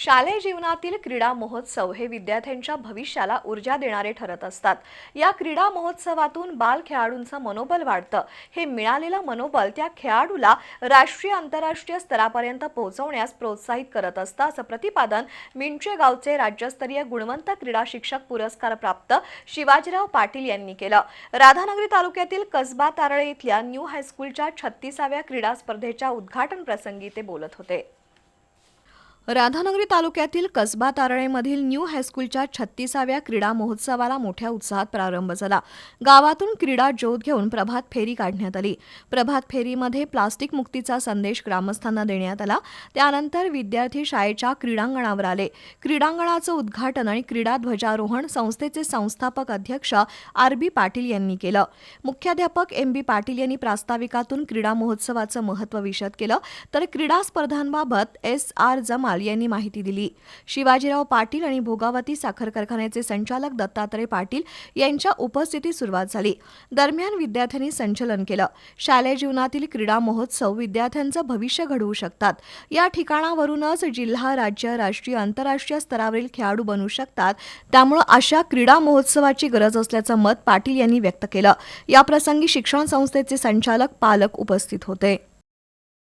शालेय जीवनातील क्रीडा महोत्सव हे विद्यार्थ्यांच्या भविष्याला ऊर्जा देणारे ठरत असतात. या क्रीडा महोत्सवातून बाल खेळाडूंचं मनोबल वाढतं. हे मिळालेलं मनोबल त्या खेळाडूला राष्ट्रीय आंतरराष्ट्रीय स्तरापर्यंत पोहोचवण्यास प्रोत्साहित करत असतं असं प्रतिपादन मिंचे गावचे राज्यस्तरीय गुणवंत क्रीडा शिक्षक पुरस्कार प्राप्त शिवाजीराव पाटील यांनी केलं. राधानगरी तालुक्यातील कसबा तारळे इथल्या न्यू हायस्कूलच्या छत्तीसाव्या क्रीडा स्पर्धेच्या उद्घाटन प्रसंगी ते बोलत होते. राधानगरी तालुक्यातील कसबा तारळेमधील न्यू हायस्कूलच्या छत्तीसाव्या क्रीडा महोत्सवाला मोठ्या उत्साहात प्रारंभ झाला. गावातून क्रीडा ज्योत घेऊन प्रभात फेरी काढण्यात आली. प्रभात फेरीमध्ये प्लास्टिक मुक्तीचा संदेश ग्रामस्थांना देण्यात आला. त्यानंतर विद्यार्थी शाळेच्या क्रीडांगणावर आले. क्रीडांगणाचं उद्घाटन आणि क्रीडा ध्वजारोहण संस्थेचे संस्थापक अध्यक्ष आर बी पाटील यांनी केलं. मुख्याध्यापक एम बी पाटील यांनी प्रास्ताविकातून क्रीडा महोत्सवाचं महत्त्व विशद केलं. तर क्रीडा स्पर्धांबाबत एस आर जमाल यांनी माहिती दिली. शिवाजीराव पाटील आणि भोगावती साखर कारखान्याचे संचालक दत्तात्रय पाटील यांच्या उपस्थितीत सुरुवात झाली. दरम्यान विद्यार्थ्यांनी संचलन केलं. शालेय जीवनातील क्रीडा महोत्सव विद्यार्थ्यांचं भविष्य घडवू शकतात. या ठिकाणावरूनच जिल्हा राज्य राष्ट्रीय आंतरराष्ट्रीय स्तरावरील खेळाडू बनू शकतात. त्यामुळे अशा क्रीडा महोत्सवाची गरज असल्याचं मत पाटील यांनी व्यक्त केलं. याप्रसंगी शिक्षण संस्थेचे संचालक पालक उपस्थित होते.